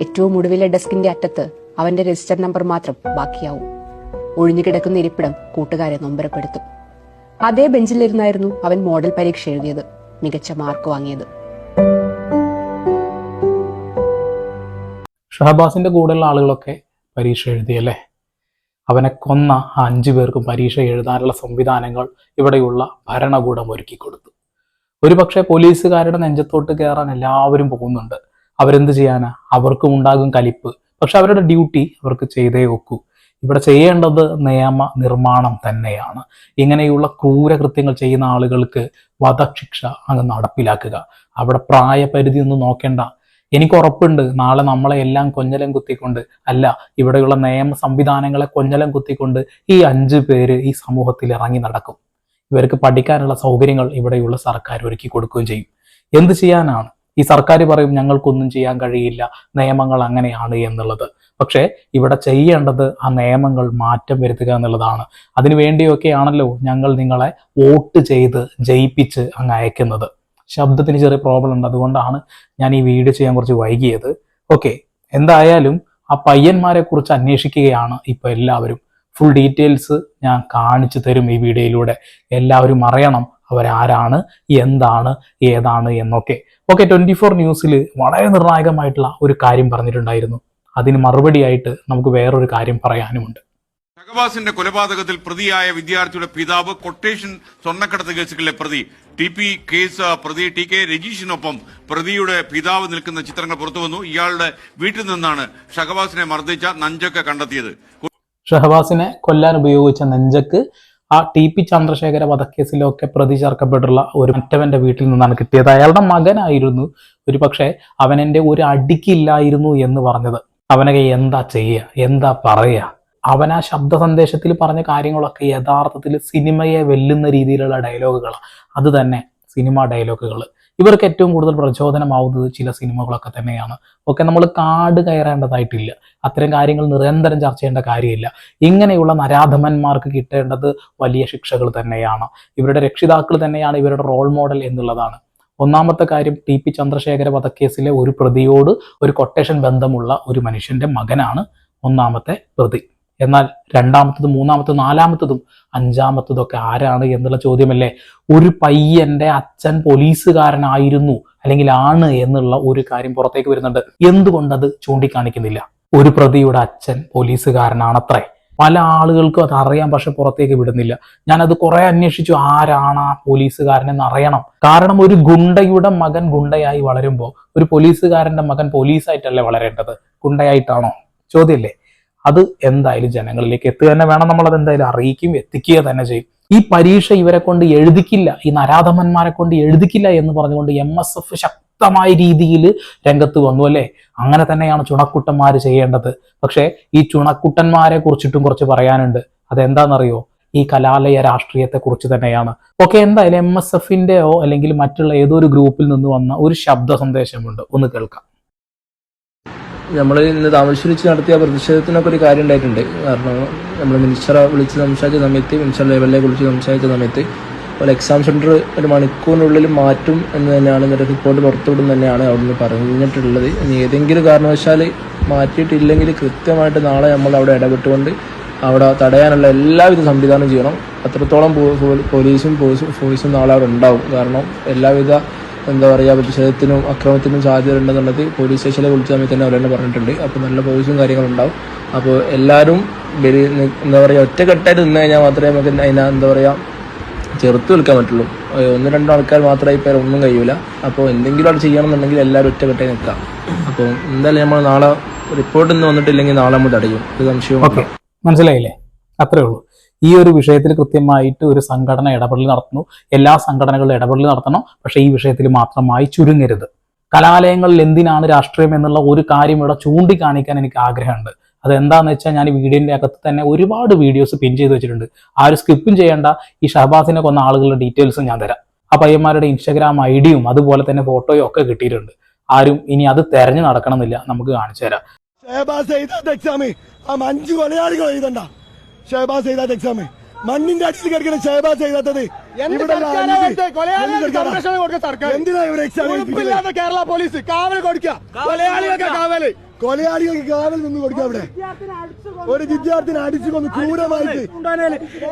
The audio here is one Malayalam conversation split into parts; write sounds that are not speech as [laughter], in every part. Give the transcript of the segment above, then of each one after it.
ഏറ്റവും ഒടുവിലെ ഡെസ്കിന്റെ അറ്റത്ത് അവന്റെ രജിസ്റ്റർ നമ്പർ മാത്രം ബാക്കിയാവും. ഒഴിഞ്ഞുകിടക്കുന്ന ഇരിപ്പിടം കൂട്ടുകാരെ നൊമ്പരപ്പെടുത്തും. അതേ ബെഞ്ചിലിരുന്നായിരുന്നു അവൻ മോഡൽ പരീക്ഷ എഴുതിയത് മികച്ച മാർക്ക് വാങ്ങിയത്. ഷഹബാസിന്റെ കൂടെയുള്ള ആളുകളൊക്കെ പരീക്ഷ എഴുതിയല്ലേ അവനെ കൊന്ന ആ അഞ്ചു പേർക്കും പരീക്ഷ എഴുതാനുള്ള സംവിധാനങ്ങൾ ഇവിടെയുള്ള ഭരണകൂടം ഒരുക്കി കൊടുത്തു ഒരുപക്ഷെ പോലീസുകാരുടെ നെഞ്ചത്തോട്ട് കയറാൻ എല്ലാവരും പോകുന്നുണ്ട്. അവരെന്ത് ചെയ്യാനാ? അവർക്കും ഉണ്ടാകും കലിപ്പ്. പക്ഷെ അവരുടെ ഡ്യൂട്ടി അവർക്ക് ചെയ്തേ ഒക്കൂ. ഇവിടെ ചെയ്യേണ്ടത് നിയമ നിർമ്മാണം തന്നെയാണ്. ഇങ്ങനെയുള്ള ക്രൂരകൃത്യങ്ങൾ ചെയ്യുന്ന ആളുകൾക്ക് വധശിക്ഷ അങ്ങ് നടപ്പിലാക്കുക. അവിടെ പ്രായപരിധി ഒന്നും നോക്കേണ്ട. എനിക്ക് ഉറപ്പുണ്ട്. നാളെ നമ്മളെ എല്ലാം കൊഞ്ഞലം കുത്തിക്കൊണ്ട് അല്ല ഇവിടെയുള്ള നിയമ സംവിധാനങ്ങളെ കൊഞ്ഞലം കുത്തിക്കൊണ്ട് ഈ അഞ്ചു പേര് ഈ സമൂഹത്തിൽ ഇറങ്ങി നടക്കും. ഇവർക്ക് പഠിക്കാനുള്ള സൗകര്യങ്ങൾ ഇവിടെയുള്ള സർക്കാർ ഒരുക്കി കൊടുക്കുകയും ചെയ്യും. എന്ത് ചെയ്യാനാണ്? ഈ സർക്കാർ പറയും ഞങ്ങൾക്കൊന്നും ചെയ്യാൻ കഴിയില്ല നിയമങ്ങൾ അങ്ങനെയാണ് എന്നുള്ളത്. പക്ഷേ ഇവിടെ ചെയ്യേണ്ടത് ആ നിയമങ്ങൾ മാറ്റം വരുത്തുക എന്നുള്ളതാണ്. അതിനു വേണ്ടിയൊക്കെയാണല്ലോ ഞങ്ങൾ നിങ്ങളെ വോട്ട് ചെയ്ത് ജയിപ്പിച്ച് അങ്ങ് അയക്കുന്നത്. ശബ്ദത്തിന് ചെറിയ പ്രോബ്ലം ഉണ്ട്. അതുകൊണ്ടാണ് ഞാൻ ഈ വീഡിയോ ചെയ്യാൻ കുറച്ച് വൈകിയത്. ഓക്കെ എന്തായാലും ആ പയ്യന്മാരെ കുറിച്ച് അന്വേഷിക്കുകയാണ് ഇപ്പൊ എല്ലാവരും. ഫുൾ ഡീറ്റെയിൽസ് ഞാൻ കാണിച്ചു തരും ഈ വീഡിയോയിലൂടെ എല്ലാവരും അറിയണം അവരാരാണ് എന്താണ് ഏതാണ് എന്നൊക്കെ. ഓക്കെ ട്വന്റി ഫോർ ന്യൂസിൽ വളരെ നിർണായകമായിട്ടുള്ള ഒരു കാര്യം പറഞ്ഞിട്ടുണ്ടായിരുന്നു. അതിന് മറുപടിയായിട്ട് നമുക്ക് വേറൊരു കാര്യം പറയാനുമുണ്ട്. ഷഹബാസിന്റെ കൊലപാതകത്തിൽ പ്രതിയായ വിദ്യാർത്ഥിയുടെ പിതാവ് കൊട്ടേഷൻ സ്വർണക്കടത്ത് കേസുകളിലെ പ്രതി ടി പി കേസ് പ്രതി ടി കെ രജീഷിനൊപ്പം പ്രതിയുടെ പിതാവ് നിൽക്കുന്ന ചിത്രങ്ങൾ പുറത്തുവന്നു ഇയാളുടെ വീട്ടിൽ നിന്നാണ് ഷഹബാസിനെ മർദ്ദിച്ച നഞ്ചൊക്കെ കണ്ടെത്തിയത്. ഷഹബാസിനെ കൊല്ലാൻ ഉപയോഗിച്ച നെഞ്ചക്ക് ആ ടി പി ചന്ദ്രശേഖര വധക്കേസിലൊക്കെ പ്രതി ചേർക്കപ്പെട്ടുള്ള ഒരു മറ്റവന്റെ വീട്ടിൽ നിന്നാണ് കിട്ടിയത്. അയാളുടെ മകനായിരുന്നു. ഒരു പക്ഷേ അവൻ എന്റെ ഒരു അടിക്കില്ലായിരുന്നു എന്ന് പറഞ്ഞത്. അവനൊക്കെ എന്താ ചെയ്യുക എന്താ പറയുക അവൻ ആ ശബ്ദ സന്ദേശത്തിൽ പറഞ്ഞ കാര്യങ്ങളൊക്കെ യഥാർത്ഥത്തിൽ സിനിമയെ വെല്ലുന്ന രീതിയിലുള്ള ഡയലോഗുകളാണ് അത് തന്നെ സിനിമ ഡയലോഗുകൾ ഇവർക്ക് ഏറ്റവും കൂടുതൽ പ്രചോദനമാവുന്നത് ചില സിനിമകളൊക്കെ തന്നെയാണ്. ഒക്കെ നമ്മൾ കാട് കയറേണ്ടതായിട്ടില്ല. അത്തരം കാര്യങ്ങൾ നിരന്തരം ചർച്ച ചെയ്യേണ്ട കാര്യമില്ല. ഇങ്ങനെയുള്ള നരാധമന്മാർക്ക് കിട്ടേണ്ടത് വലിയ ശിക്ഷകൾ തന്നെയാണ്. ഇവരുടെ രക്ഷിതാക്കൾ തന്നെയാണ് ഇവരുടെ റോൾ മോഡൽ എന്നുള്ളതാണ്. ഒന്നാമത്തെ കാര്യം ടി പി ചന്ദ്രശേഖര വധക്കേസിലെ ഒരു പ്രതിയോട് ഒരു കൊട്ടേഷൻ ബന്ധമുള്ള ഒരു മനുഷ്യന്റെ മകനാണ് ഒന്നാമത്തെ പ്രതി. എന്നാൽ രണ്ടാമത്തതും മൂന്നാമത്തതും നാലാമത്തതും അഞ്ചാമത്തതൊക്കെ ആരാണ് എന്നുള്ള ചോദ്യമല്ലേ? ഒരു പയ്യന്റെ അച്ഛൻ പോലീസുകാരനായിരുന്നു അല്ലെങ്കിൽ ആണ് എന്നുള്ള ഒരു കാര്യം പുറത്തേക്ക് വരുന്നുണ്ട്. എന്തുകൊണ്ടത് ചൂണ്ടിക്കാണിക്കുന്നില്ല? ഒരു പ്രതിയുടെ അച്ഛൻ പോലീസുകാരനാണത്രേ. പല ആളുകൾക്കും അത് അറിയാം പക്ഷെ പുറത്തേക്ക് വിടുന്നില്ല. ഞാനത് കുറെ അന്വേഷിച്ചു ആരാണ് ആ പോലീസുകാരനെന്ന് അറിയണം. കാരണം ഒരു ഗുണ്ടയുടെ മകൻ ഗുണ്ടയായി വളരുമ്പോൾ ഒരു പോലീസുകാരന്റെ മകൻ പോലീസായിട്ടല്ലേ വളരേണ്ടത്? ഗുണ്ടയായിട്ടാണോ? ചോദ്യമല്ലേ? അത് എന്തായാലും ജനങ്ങളിലേക്ക് എത്തുക തന്നെ വേണം. നമ്മൾ അത് എന്തായാലും അറിയിക്കും എത്തിക്കുക തന്നെ ചെയ്യും. ഈ പരീക്ഷ ഇവരെ കൊണ്ട് എഴുതിക്കില്ല ഈ നരാധമന്മാരെ കൊണ്ട് എഴുതിക്കില്ല എന്ന് പറഞ്ഞുകൊണ്ട് എം എസ് എഫ് ശക്തമായ രീതിയിൽ രംഗത്ത് വന്നു അല്ലേ? അങ്ങനെ തന്നെയാണ് ചുണക്കുട്ടന്മാർ ചെയ്യേണ്ടത്. പക്ഷേ ഈ ചുണക്കുട്ടന്മാരെ കുറിച്ചിട്ടും കുറച്ച് പറയാനുണ്ട്. അതെന്താണെന്നറിയോ? ഈ കലാലയ രാഷ്ട്രീയത്തെ കുറിച്ച് തന്നെയാണ്. ഓക്കെ എന്തായാലും എം എസ് എഫിന്റെയോ അല്ലെങ്കിൽ മറ്റുള്ള ഏതൊരു ഗ്രൂപ്പിൽ നിന്ന് വന്ന ഒരു ശബ്ദ സന്ദേശമുണ്ട്. ഒന്ന് കേൾക്കാം. നമ്മൾ ഇന്ന് താമരശ്ശേരി വെച്ച് നടത്തിയ പ്രതിഷേധത്തിനൊക്കെ ഒരു കാര്യം ഉണ്ടായിട്ടുണ്ട്. കാരണം നമ്മൾ മിനിസ്റ്ററെ വിളിച്ച് സംസാരിച്ച സമയത്ത് മിനിസ്റ്റർ ലെവലിനെ വിളിച്ച് സംസാരിച്ച സമയത്ത് ഒരു എക്സാം സെന്റർ ഒരു മണിക്കൂറിനുള്ളിൽ മാറ്റും എന്ന് തന്നെയാണ് ഇതിന്റെ റിപ്പോർട്ട് പുറത്തുവിടും തന്നെയാണ് അവിടുന്ന് പറഞ്ഞിട്ടുള്ളത്. ഇനി ഏതെങ്കിലും കാരണവശാൽ മാറ്റിയിട്ടില്ലെങ്കിൽ കൃത്യമായിട്ട് നാളെ നമ്മൾ അവിടെ ഇടപെട്ടുകൊണ്ട് അവിടെ തടയാനുള്ള എല്ലാവിധ സംവിധാനം ചെയ്യണം. അത്രത്തോളം പോലീസും പോലീസും ഫോഴ്സും നാളെ അവിടെ ഉണ്ടാവും. കാരണം എല്ലാവിധ എന്താ പറയുക പ്രതിഷേധത്തിനും അക്രമത്തിനും സാധ്യത ഉണ്ടെന്നുള്ളത് പോലീസ് സ്റ്റേഷനിലെ വിളിച്ച സമയത്ത് തന്നെ അവർ തന്നെ പറഞ്ഞിട്ടുണ്ട്. അപ്പോൾ നല്ല പോലീസും കാര്യങ്ങളും ഉണ്ടാവും. അപ്പോൾ എല്ലാവരും എന്താ പറയുക ഒറ്റക്കെട്ടായിട്ട് നിന്ന് കഴിഞ്ഞാൽ മാത്രമേ നമുക്ക് അതിനെ എന്താ പറയുക ചെറുത്ത് നിൽക്കാൻ പറ്റുള്ളൂ. ഒന്ന് രണ്ടോ ആൾക്കാർ മാത്രമായി പേര് ഒന്നും കഴിയൂല. അപ്പോൾ എന്തെങ്കിലും അവിടെ ചെയ്യണമെന്നുണ്ടെങ്കിൽ എല്ലാവരും ഒറ്റക്കെട്ടായി നിൽക്കാം അപ്പോൾ എന്തായാലും നമ്മൾ നാളെ റിപ്പോർട്ട് വന്നിട്ടില്ലെങ്കിൽ നാളെ നമ്മൾ തടയും. ഒരു സംശയവും മനസ്സിലായില്ലേ? അത്രേ ഉള്ളൂ. ഈ ഒരു വിഷയത്തിൽ കൃത്യമായിട്ട് ഒരു സംഘടന ഇടപെടൽ നടത്തുന്നു. എല്ലാ സംഘടനകളും ഇടപെടൽ നടത്തണം. പക്ഷേ ഈ വിഷയത്തിൽ മാത്രമായി ചുരുങ്ങരുത്. കലാലയങ്ങളിൽ എന്തിനാണ് രാഷ്ട്രീയം എന്നുള്ള ഒരു കാര്യം ഇവിടെ ചൂണ്ടിക്കാണിക്കാൻ എനിക്ക് ആഗ്രഹമുണ്ട്. അതെന്താന്ന് വെച്ചാൽ ഞാൻ ഈ വീഡിയോന്റെ അകത്ത് തന്നെ ഒരുപാട് വീഡിയോസ് പിൻ ചെയ്ത് വെച്ചിട്ടുണ്ട്. ആരും സ്കിപ്പും ചെയ്യേണ്ട. ഈ ഷഹബാസിനെ കൊന്ന ആളുകളുടെ ഡീറ്റെയിൽസും ഞാൻ തരാം. ആ പയ്യന്മാരുടെ ഇൻസ്റ്റാഗ്രാം ഐ ഡിയും അതുപോലെ തന്നെ ഫോട്ടോയും ഒക്കെ കിട്ടിയിട്ടുണ്ട്. ആരും ഇനി അത് തെരഞ്ഞു നടക്കണമെന്നില്ല. നമുക്ക് കാണിച്ചു തരാം. ഷഹബാസ് എഴുതാത്ത ആ അഞ്ച് കൊലയാളികൾ എഴുതണ്ട. ഷഹബാസ് എഴുതാത്ത എക്സാം മണ്ണിന്റെ അടിച്ച് കിടക്കുന്ന ഷഹബാസ് എഴുതാത്തത് എന്തിനാ ഇവരെ എക്സാം കേരള പോലീസ് കാവൽ കൊടുക്കുക. കൊലയാളികൾക്ക് കാവൽ കൊലയാളികൾക്ക് കാവൽ നിന്ന് കൊടുക്കുക അവിടെ. ഒരു വിദ്യാർത്ഥിനെ അടിച്ചു കൊന്ന് ക്രൂരമായിട്ട്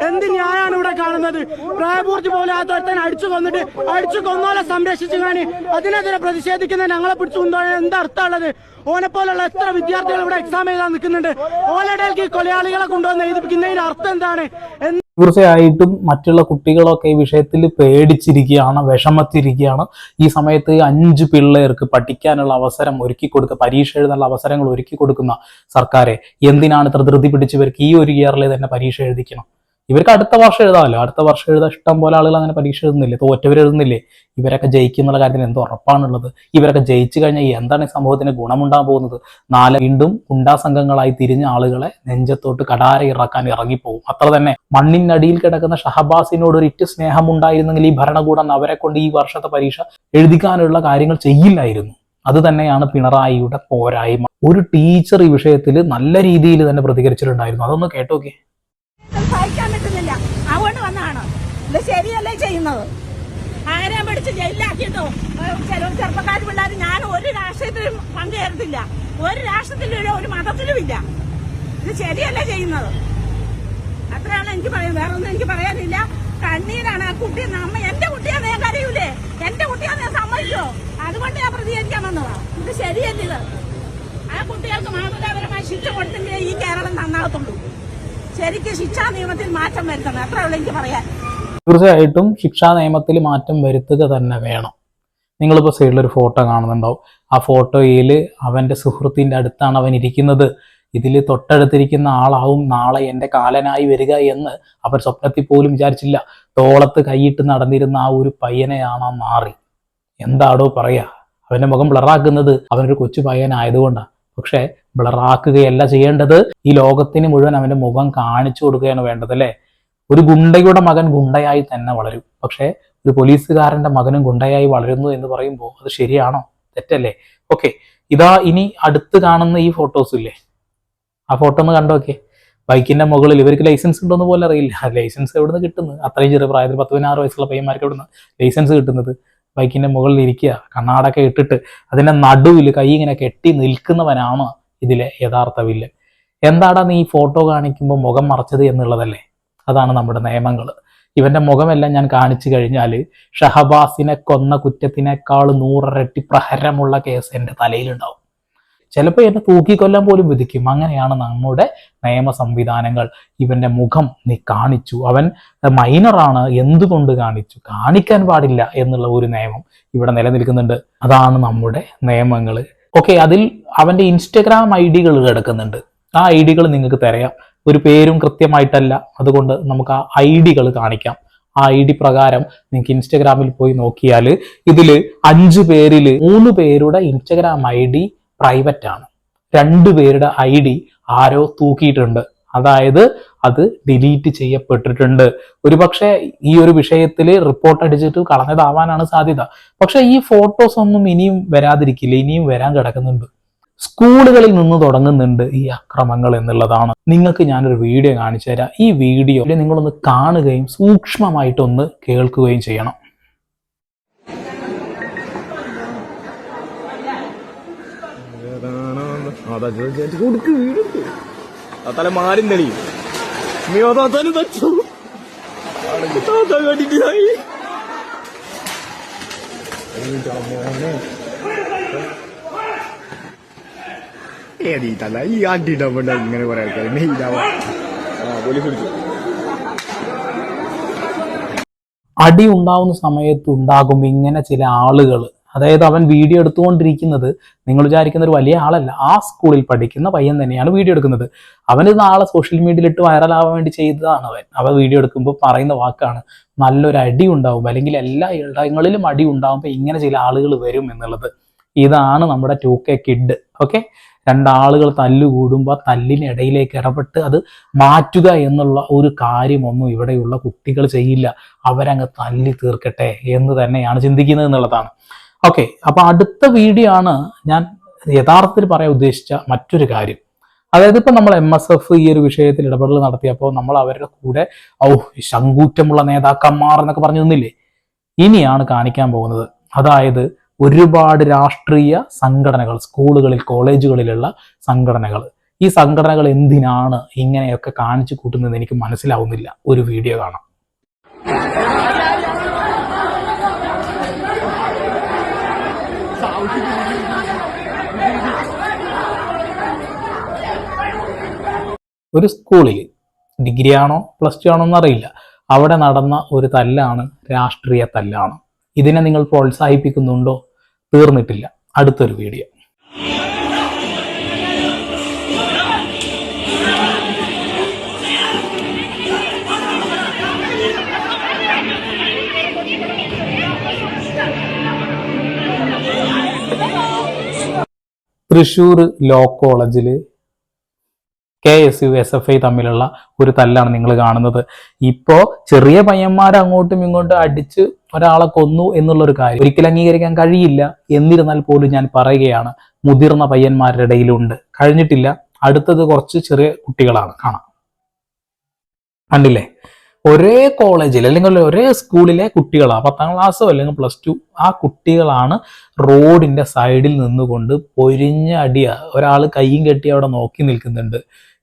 എന്ത് ന്യായമാണ് ഇവിടെ കാണുന്നത്? പ്രായപൂർത്തി പോലാത്ത അടിച്ചു കൊന്നിട്ട് അടിച്ചു കൊന്നോലെ സംരക്ഷിച്ചു കാണി. അതിനെതിരെ പ്രതിഷേധിക്കുന്ന ഞങ്ങളെ പിടിച്ചു കൊണ്ടുപോകാൻ എന്ത് അർത്ഥമുള്ളത്? ഓനെ പോലുള്ള എത്ര വിദ്യാർത്ഥികൾ ഇവിടെ എക്സാം എഴുതാൻ നിൽക്കുന്നുണ്ട്? ഓലടേക്ക് കൊലയാളികളെ കൊണ്ടുവന്ന് എഴുതിപ്പിക്കുന്നതിന്റെ അർത്ഥം എന്താണ്? എന്ത് തീർച്ചയായിട്ടും മറ്റുള്ള കുട്ടികളൊക്കെ ഈ വിഷയത്തിൽ പേടിച്ചിരിക്കുകയാണ് വിഷമത്തിരിക്കുകയാണ്. ഈ സമയത്ത് അഞ്ച് പിള്ളേർക്ക് പഠിക്കാനുള്ള അവസരം ഒരുക്കി കൊടുക്കുക പരീക്ഷ എഴുതാനുള്ള അവസരങ്ങൾ ഒരുക്കി കൊടുക്കുന്ന സർക്കാരെ എന്തിനാണ് ഇത്ര ധൃതി പിടിച്ചവർക്ക് ഈ ഒരു ഇയറിൽ തന്നെ പരീക്ഷ എഴുതിക്കണം? ഇവർക്ക് അടുത്ത വർഷം എഴുതാമല്ലോ. അടുത്ത വർഷം എഴുതാൻ ഇഷ്ടം പോലെ ആളുകൾ അങ്ങനെ പരീക്ഷ എഴുതുന്നില്ലേ? തോറ്റവർ എഴുതുന്നില്ലേ? ഇവരൊക്കെ ജയിക്കും എന്നുള്ള കാര്യത്തിൽ എന്ത് ഉറപ്പാണുള്ളത്? ഇവരൊക്കെ ജയിച്ചു കഴിഞ്ഞാൽ എന്താണ് ഈ സംഭവത്തിന് ഗുണമുണ്ടാകാൻ പോകുന്നത്? നാല് വീണ്ടും ഗുണ്ടാ സംഘങ്ങളായി തിരിഞ്ഞ ആളുകളെ നെഞ്ചത്തോട്ട് കടാര ഇറക്കാൻ ഇറങ്ങിപ്പോകും. അത്ര തന്നെ മണ്ണിനടിയിൽ കിടക്കുന്ന ഷഹബാസിനോട് ഒരു ഇറ്റ് സ്നേഹം ഉണ്ടായിരുന്നെങ്കിൽ ഈ ഭരണകൂടം അവരെ കൊണ്ട് ഈ വർഷത്തെ പരീക്ഷ എഴുതിക്കാനുള്ള കാര്യങ്ങൾ ചെയ്യില്ലായിരുന്നു. അത് തന്നെയാണ് പിണറായിയുടെ പോരായ്മ. ഒരു ടീച്ചർ ഈ വിഷയത്തിൽ നല്ല രീതിയിൽ തന്നെ പ്രതികരിച്ചിട്ടുണ്ടായിരുന്നു. അതൊന്ന് കേട്ടോക്കെ. ഇത് ശരിയല്ലേ ചെയ്യുന്നത്? ആരെയും പിടിച്ച് ജയിലിലാക്കിയിട്ടോ ചില ചെറുപ്പക്കാർ പിള്ളേർ ഞാൻ ഒരു രാഷ്ട്രീയത്തിലും പങ്കുചേർത്തില്ല ഒരു രാഷ്ട്രത്തിലും ഒരു മതത്തിലും ഇല്ല. ഇത് ശരിയല്ലേ ചെയ്യുന്നത്? അത്രയാണ് എനിക്ക് പറയുന്നത് വേറെ ഒന്നും എനിക്ക് പറയാനില്ല. കണ്ണീരാണ് ആ കുട്ടി നമ്മ എന്റെ കുട്ടിയാന്ന് ഞാൻ കരയൂലേ? എന്റെ കുട്ടിയാന്ന് ഞാൻ സമ്മതിച്ചോ? അതുകൊണ്ട് ഞാൻ പ്രതികരിക്കാൻ വന്നതാ. ഇത് ശരിയല്ല ഇത്? ആ കുട്ടികൾക്ക് മാതൃകാപരമായി ശിക്ഷ കൊടുത്തെങ്കിലേ ഈ കേരളം നന്നാകത്തുള്ളൂ. ശരിക്കും ശിക്ഷാ നിയമത്തിൽ മാറ്റം വരുത്തണം. അത്രയുള്ളൂ എനിക്ക് പറയാൻ. തീർച്ചയായിട്ടും ശിക്ഷാ നിയമത്തിൽ മാറ്റം വരുത്തുക തന്നെ വേണം. നിങ്ങളിപ്പോൾ സൈഡിലൊരു ഫോട്ടോ കാണുന്നുണ്ടാവും. ആ ഫോട്ടോയിൽ അവന്റെ സുഹൃത്തിന്റെ അടുത്താണ് അവൻ ഇരിക്കുന്നത്. ഇതിൽ തൊട്ടടുത്തിരിക്കുന്ന ആളാവും നാളെ എന്റെ കാലനായി വരിക എന്ന് അവൻ സ്വപ്നത്തിൽ പോലും വിചാരിച്ചില്ല. തോളത്ത് കൈയിട്ട് നടന്നിരുന്ന ആ ഒരു പയ്യനെയാണ് മാറി എന്താടോ പറയാ? അവന്റെ മുഖം ബ്ലറാക്കുന്നത് അവനൊരു കൊച്ചു പയ്യനായതുകൊണ്ടാണ് പക്ഷേ ബ്ലറാക്കുകയല്ല ചെയ്യേണ്ടത് ഈ ലോകത്തിന് മുഴുവൻ അവന്റെ മുഖം കാണിച്ചു കൊടുക്കുകയാണ് വേണ്ടത് അല്ലേ? ഒരു ഗുണ്ടയുടെ മകൻ ഗുണ്ടയായി തന്നെ വളരും. പക്ഷേ ഒരു പോലീസുകാരന്റെ മകനും ഗുണ്ടയായി വളരുന്നു എന്ന് പറയുമ്പോൾ അത് ശരിയാണോ? തെറ്റല്ലേ? ഓക്കെ ഇതാ ഇനി അടുത്ത് കാണുന്ന ഈ ഫോട്ടോസ് ഇല്ലേ? ആ ഫോട്ടോ ഒന്ന് കണ്ടോക്കെ ബൈക്കിന്റെ മുകളിൽ ഇവർക്ക് ലൈസൻസ് ഉണ്ടോന്ന് പോലെ അറിയില്ല. [laughs] ലൈസൻസ് എവിടുന്ന് കിട്ടുന്നത് അത്രയും ചെറിയ പ്രായത്തിൽ പത്ത് പതിനാറ് വയസ്സുള്ള പയ്യന്മാർക്ക് എവിടുന്ന് ലൈസൻസ് കിട്ടുന്നത്? ബൈക്കിന്റെ മുകളിൽ ഇരിക്കുക കണ്ണാടൊക്കെ ഇട്ടിട്ട് അതിന്റെ നടുവിൽ കൈ ഇങ്ങനെ കെട്ടി നിൽക്കുന്നവനാണ് ഇതിലെ യഥാർത്ഥ വില്ലൻ. എന്താടാ നീ ഈ ഫോട്ടോ കാണിക്കുമ്പോൾ മുഖം മറച്ചത് എന്നുള്ളതല്ലേ? അതാണ് നമ്മുടെ നിയമങ്ങൾ. ഇവന്റെ മുഖമെല്ലാം ഞാൻ കാണിച്ചു കഴിഞ്ഞാൽ ഷഹബാസിനെ കൊന്ന കുറ്റത്തിനേക്കാൾ നൂറരട്ടി പ്രഹരമുള്ള കേസ് എന്റെ തലയിലുണ്ടാവും. ചിലപ്പോൾ എന്നെ തൂക്കിക്കൊല്ലാൻ പോലും വിധിക്കും. അങ്ങനെയാണ് നമ്മുടെ നിയമ സംവിധാനങ്ങൾ. ഇവന്റെ മുഖം നീ കാണിച്ചു. അവൻ മൈനറാണ് എന്തുകൊണ്ട് കാണിച്ചു? കാണിക്കാൻ പാടില്ല എന്നുള്ള ഒരു നിയമം ഇവിടെ നിലനിൽക്കുന്നുണ്ട്. അതാണ് നമ്മുടെ നിയമങ്ങൾ ഓക്കെ അതിൽ അവന്റെ ഇൻസ്റ്റഗ്രാം ഐ ഡികൾ കിടക്കുന്നുണ്ട്. ആ ഐ ഡികൾ നിങ്ങൾക്ക് തരാം. ഒരു പേരും കൃത്യമായിട്ടല്ല. അതുകൊണ്ട് നമുക്ക് ആ ഐ ഡികൾ കാണിക്കാം. ആ ഐ ഡി പ്രകാരം നിങ്ങൾക്ക് ഇൻസ്റ്റഗ്രാമിൽ പോയി നോക്കിയാൽ ഇതിൽ അഞ്ച് പേരിൽ മൂന്ന് പേരുടെ ഇൻസ്റ്റഗ്രാം ഐ ഡി പ്രൈവറ്റ് ആണ്. രണ്ട് പേരുടെ ഐ ഡി ആരോ തൂക്കിയിട്ടുണ്ട്. അതായത് അത് ഡിലീറ്റ് ചെയ്യപ്പെട്ടിട്ടുണ്ട്. ഒരുപക്ഷെ ഈ ഒരു വിഷയത്തിൽ റിപ്പോർട്ട് അടിച്ചിട്ട് കളഞ്ഞതാവാനാണ് സാധ്യത. പക്ഷെ ഈ ഫോട്ടോസ് ഒന്നും ഇനിയും വരാതിരിക്കില്ല. ഇനിയും വരാൻ കിടക്കുന്നുണ്ട്. സ്കൂളുകളിൽ നിന്ന് തുടങ്ങുന്നുണ്ട് ഈ അക്രമങ്ങൾ എന്നുള്ളതാണ്. നിങ്ങൾക്ക് ഞാനൊരു വീഡിയോ കാണിച്ചു തരാം. ഈ വീഡിയോ നിങ്ങളൊന്ന് കാണുകയും സൂക്ഷ്മമായിട്ടൊന്ന് കേൾക്കുകയും ചെയ്യണം. തല മാറി ഏതീട്ടല്ല ഈ ആട്ടിട്ടപ്പണ്ട ഇങ്ങനെ കുറെ ആൾക്കാർ പിടിച്ചു. അടി ഉണ്ടാവുന്ന സമയത്ത് ഉണ്ടാകും ഇങ്ങനെ ചില ആളുകൾ അതായത് അവൻ വീഡിയോ എടുത്തുകൊണ്ടിരിക്കുന്നത് നിങ്ങൾ വിചാരിക്കുന്ന ഒരു വലിയ ആളല്ല. ആ സ്കൂളിൽ പഠിക്കുന്ന പയ്യൻ തന്നെയാണ് വീഡിയോ എടുക്കുന്നത്. അവന് നാളെ സോഷ്യൽ മീഡിയയിൽ ഇട്ട് വൈറലാവാൻ വേണ്ടി ചെയ്തതാണ് അവൻ. അവൻ വീഡിയോ എടുക്കുമ്പോൾ പറയുന്ന വാക്കാണ് നല്ലൊരു അടി ഉണ്ടാവും. അല്ലെങ്കിൽ എല്ലാ ഇടങ്ങളിലും അടി ഉണ്ടാവുമ്പോൾ ഇങ്ങനെ ചില ആളുകൾ വരും എന്നുള്ളത്. ഇതാണ് നമ്മുടെ ടു കെ കിഡ് ഓക്കെ രണ്ടാളുകൾ തല്ലുകൂടുമ്പോൾ തല്ലിനിടയിലേക്ക് ഇടപെട്ട് അത് മാറ്റുക എന്നുള്ള ഒരു കാര്യമൊന്നും ഇവിടെയുള്ള കുട്ടികൾ ചെയ്യില്ല. അവരങ്ങ് തല്ലി തീർക്കട്ടെ എന്ന് തന്നെയാണ് ചിന്തിക്കുന്നത് എന്നുള്ളതാണ്. ഓക്കെ അപ്പൊ അടുത്ത വീഡിയോ ആണ് ഞാൻ യഥാർത്ഥത്തിൽ പറയാൻ ഉദ്ദേശിച്ച മറ്റൊരു കാര്യം. അതായത് ഇപ്പൊ നമ്മൾ എം എസ് എഫ് ഈ ഒരു വിഷയത്തിൽ ഇടപെടൽ നടത്തിയപ്പോൾ നമ്മൾ അവരുടെ കൂടെ ഔ ശങ്കൂറ്റമുള്ള നേതാക്കന്മാർ എന്നൊക്കെ പറഞ്ഞു തന്നില്ലേ ഇനിയാണ് കാണിക്കാൻ പോകുന്നത്. അതായത് ഒരുപാട് രാഷ്ട്രീയ സംഘടനകൾ സ്കൂളുകളിൽ കോളേജുകളിലുള്ള സംഘടനകൾ. ഈ സംഘടനകൾ എന്തിനാണ് ഇങ്ങനെയൊക്കെ കാണിച്ചു കൂട്ടുന്നത് എനിക്ക് മനസ്സിലാവുന്നില്ല. ഒരു വീഡിയോ കാണാം. ഒരു സ്കൂളിൽ ഡിഗ്രി ആണോ പ്ലസ് ടു ആണോ എന്നറിയില്ല. അവിടെ നടന്ന ഒരു തല്ലാണ് രാഷ്ട്രീയ തല്ലാണ്. ഇതിനെ നിങ്ങൾ പ്രോത്സാഹിപ്പിക്കുന്നുണ്ടോ? തീർന്നിട്ടില്ല. അടുത്തൊരു വീഡിയോ. തൃശ്ശൂർ ലോ കോളേജിൽ K S U S F I തമ്മിലുള്ള ഒരു തല്ലാണ് നിങ്ങൾ കാണുന്നത്. ഇപ്പോൾ ചെറിയ പയ്യന്മാർ അങ്ങോട്ടും ഇങ്ങോട്ടും അടിച്ച് ഒരാളെ കൊന്നു എന്നുള്ള ഒരു കാര്യം ഒരിക്കലും അംഗീകരിക്കാൻ കഴിയില്ല. എന്നിരുന്നാൽ പോലും ഞാൻ പറയുകയാണ് മുതിർന്ന പയ്യന്മാരുടെ ഇടയിലുണ്ട്. കഴിഞ്ഞിട്ടില്ല. അടുത്തത് കുറച്ച് ചെറിയ കുട്ടികളാണ്. കാണാം. കണ്ടില്ലേ? ഒരേ കോളേജിൽ അല്ലെങ്കിൽ ഒരേ സ്കൂളിലെ കുട്ടികളാണ് പത്താം ക്ലാസ്സോ അല്ലെങ്കിൽ പ്ലസ് ടു ആ കുട്ടികളാണ് റോഡിന്റെ സൈഡിൽ നിന്നുകൊണ്ട് പൊരിഞ്ഞ അടിയ ഒരാൾ കൈയും കെട്ടി അവിടെ നോക്കി നിൽക്കുന്നുണ്ട്.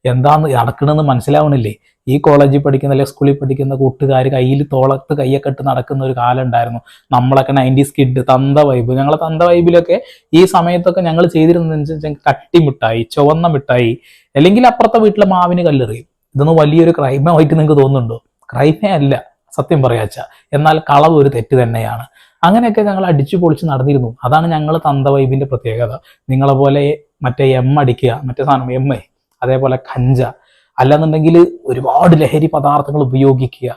എന്താന്ന് നടക്കണമെന്ന് മനസ്സിലാവണില്ലേ? ഈ കോളേജിൽ പഠിക്കുന്ന അല്ലെങ്കിൽ സ്കൂളിൽ പഠിക്കുന്ന കൂട്ടുകാർ കയ്യിൽ തോളത്ത് കയ്യൊക്കെ ഇട്ട് നടക്കുന്ന ഒരു കാലം ഉണ്ടായിരുന്നു. നമ്മളൊക്കെ നയന്റീസ് കിഡ് തന്ത വൈബ് ഞങ്ങളെ തന്ത വൈബിലൊക്കെ ഈ സമയത്തൊക്കെ ഞങ്ങൾ ചെയ്തിരുന്നതനുസരിച്ച് കട്ടി മിഠായി ചുവന്ന മിഠായി അല്ലെങ്കിൽ അപ്പുറത്തെ വീട്ടിലെ മാവിന് കല്ലെറിയും ഇതൊന്നും വലിയൊരു ക്രൈമായിട്ട് നിങ്ങൾക്ക് തോന്നുന്നുണ്ടോ? ക്രൈമേ അല്ല സത്യം പറയാച്ച എന്നാൽ കളവ് ഒരു തെറ്റ് തന്നെയാണ്. അങ്ങനെയൊക്കെ ഞങ്ങൾ അടിച്ചു പൊളിച്ച് നടന്നിരുന്നു. അതാണ് ഞങ്ങൾ തന്ത വൈബിന്റെ പ്രത്യേകത. നിങ്ങളെ പോലെ മറ്റേ എം അടിക്കുക മറ്റേ സാധനം എം എ അതേപോലെ കഞ്ച അല്ലെന്നുണ്ടെങ്കിൽ ഒരുപാട് ലഹരി പദാർത്ഥങ്ങൾ ഉപയോഗിക്കുക.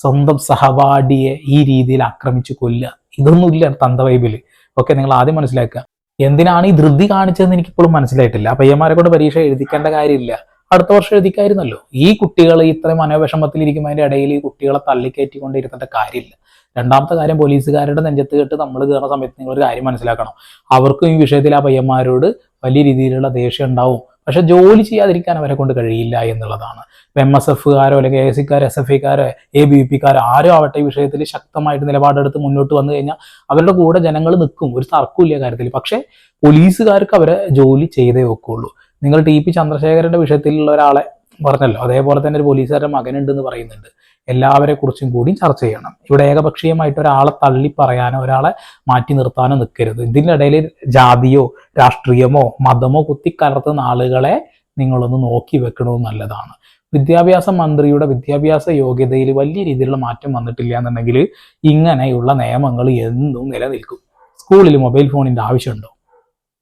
സ്വന്തം സഹപാഠിയെ ഈ രീതിയിൽ ആക്രമിച്ച് കൊല്ലുക. ഇതൊന്നുമില്ല തന്ത വൈബിൽ ഓക്കെ നിങ്ങൾ ആദ്യം മനസ്സിലാക്കുക. എന്തിനാണ് ഈ ധൃതി കാണിച്ചതെന്ന് എനിക്കിപ്പോഴും മനസ്സിലായിട്ടില്ല. പയ്യന്മാരെ കൊണ്ട് പരീക്ഷ എഴുതിക്കേണ്ട കാര്യമില്ല. അടുത്ത വർഷം എഴുതിക്കായിരുന്നല്ലോ. ഈ കുട്ടികൾ ഇത്രയും മനോവിഷമത്തിലിരിക്കുമ്പോൾ അതിന്റെ ഇടയിൽ ഈ കുട്ടികളെ തള്ളിക്കയറ്റിക്കൊണ്ട് ഇരുത്തേണ്ട കാര്യമില്ല. രണ്ടാമത്തെ കാര്യം പോലീസുകാരുടെ നെഞ്ചത്ത് കേട്ട് നമ്മൾ കയറുന്ന സമയത്ത് നിങ്ങൾ ഒരു കാര്യം മനസ്സിലാക്കണം. അവർക്കും ഈ വിഷയത്തിൽ ആ പയ്യന്മാരോട് വലിയ രീതിയിലുള്ള ദേഷ്യം ഉണ്ടാവും. പക്ഷെ ജോലി ചെയ്യാതിരിക്കാൻ അവരെ കൊണ്ട് കഴിയില്ല എന്നുള്ളതാണ്. എം എസ് എഫുകാരോ അല്ലെങ്കിൽ എ സിക്കാരോ എസ് എഫ് ഐക്കാരോ എ ബി പി കാരോ ആരോ ആവട്ടെ ഈ വിഷയത്തിൽ ശക്തമായിട്ട് നിലപാടെടുത്ത് മുന്നോട്ട് വന്നു കഴിഞ്ഞാൽ അവരുടെ കൂടെ ജനങ്ങൾ നിൽക്കും ഒരു തർക്കമില്ല കാര്യത്തിൽ പക്ഷേ പോലീസുകാർക്ക് അവരെ ജോലി ചെയ്തേ വെക്കുള്ളൂ നിങ്ങൾ ടി പി ചന്ദ്രശേഖരന്റെ വിഷയത്തിലുള്ള ഒരാളെ പറഞ്ഞല്ലോ. അതേപോലെ തന്നെ ഒരു പോലീസുകാരുടെ മകനുണ്ടെന്ന് പറയുന്നുണ്ട്. എല്ലാവരെ കുറിച്ചും കൂടി ചർച്ച ചെയ്യണം. ഇവിടെ ഏകപക്ഷീയമായിട്ട് ഒരാളെ തള്ളി പറയാനോ ഒരാളെ മാറ്റി നിർത്താനോ നിൽക്കരുത്. ഇതിനിടയിൽ ജാതിയോ രാഷ്ട്രീയമോ മതമോ കുത്തിക്കലർത്തുന്ന ആളുകളെ നിങ്ങളൊന്ന് നോക്കി വെക്കണത് നല്ലതാണ്. വിദ്യാഭ്യാസ മന്ത്രിയുടെ വിദ്യാഭ്യാസ യോഗ്യതയിൽ വലിയ രീതിയിലുള്ള മാറ്റം വന്നിട്ടില്ല എന്നുണ്ടെങ്കിൽ ഇങ്ങനെയുള്ള നിയമങ്ങൾ എന്നും നിലനിൽക്കും. സ്കൂളിൽ മൊബൈൽ ഫോണിന്റെ ആവശ്യമുണ്ടോ?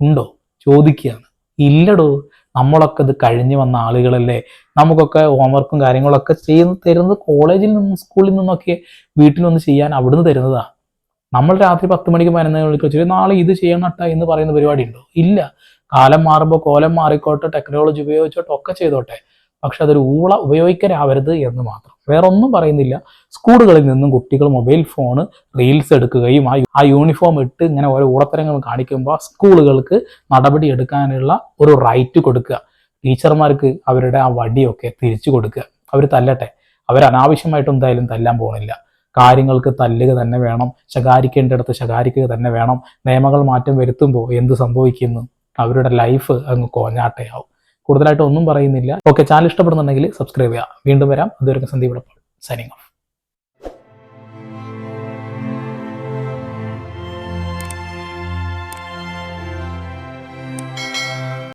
ഉണ്ടോ? ചോദിക്കുകയാണ്. ഇല്ലടോ. നമ്മളൊക്കെ ഇത് കഴിഞ്ഞു വന്ന ആളുകളല്ലേ? നമുക്കൊക്കെ ഹോംവർക്കും കാര്യങ്ങളൊക്കെ ചെയ്യുന്ന തരുന്നത് കോളേജിൽ നിന്നും സ്കൂളിൽ നിന്നൊക്കെ വീട്ടിൽ വന്ന് ചെയ്യാൻ അവിടുന്ന് തരുന്നതാ. നമ്മൾ രാത്രി പത്ത് മണിക്ക് പതിനൊന്ന് മണിക്ക് നാളെ ഇത് ചെയ്യണം കേട്ടോ എന്ന് പറയുന്ന പരിപാടി ഉണ്ടോ? ഇല്ല. കാലം മാറുമ്പോൾ കോലം മാറിക്കോട്ടെ ടെക്നോളജി ഉപയോഗിച്ചോട്ടെ ഒക്കെ ചെയ്തോട്ടെ. പക്ഷെ അതൊരു ഊള ഉപയോഗിക്കരാവരുത് എന്ന് മാത്രം. വേറെ ഒന്നും പറയുന്നില്ല. സ്കൂളുകളിൽ നിന്നും കുട്ടികൾ മൊബൈൽ ഫോണ് റീൽസ് എടുക്കുകയും ആ ആ യൂണിഫോം ഇട്ട് ഇങ്ങനെ ഓരോ ഊടത്തരങ്ങൾ കാണിക്കുമ്പോൾ സ്കൂളുകൾക്ക് നടപടി എടുക്കാനുള്ള ഒരു റൈറ്റ് കൊടുക്കുക. ടീച്ചർമാർക്ക് അവരുടെ ആ വടിയൊക്കെ തിരിച്ചു കൊടുക്കുക. അവർ തല്ലട്ടെ. അവർ അനാവശ്യമായിട്ട് എന്തായാലും തല്ലാൻ പോകുന്നില്ല കാര്യങ്ങൾക്ക് തല്ലുക തന്നെ വേണം. ശകാരിക്കേണ്ടിടത്ത് ശകാരിക്കുക തന്നെ വേണം. നിയമങ്ങൾ മാറ്റം വരുത്തുമ്പോൾ എന്ത് സംഭവിക്കുന്നു? അവരുടെ ലൈഫ് അങ്ങ് കോഞ്ഞാട്ടയാവും. കൂടുതലായിട്ട് ഒന്നും പറയുന്നില്ല. ഓക്കെ ചാനൽ ഇഷ്ടപ്പെടുന്നുണ്ടെങ്കിൽ സബ്സ്ക്രൈബ് ചെയ്യുക. വീണ്ടും വരാം. അതുവരെ സന്ദീപ് സൈനിങ് ഓഫ്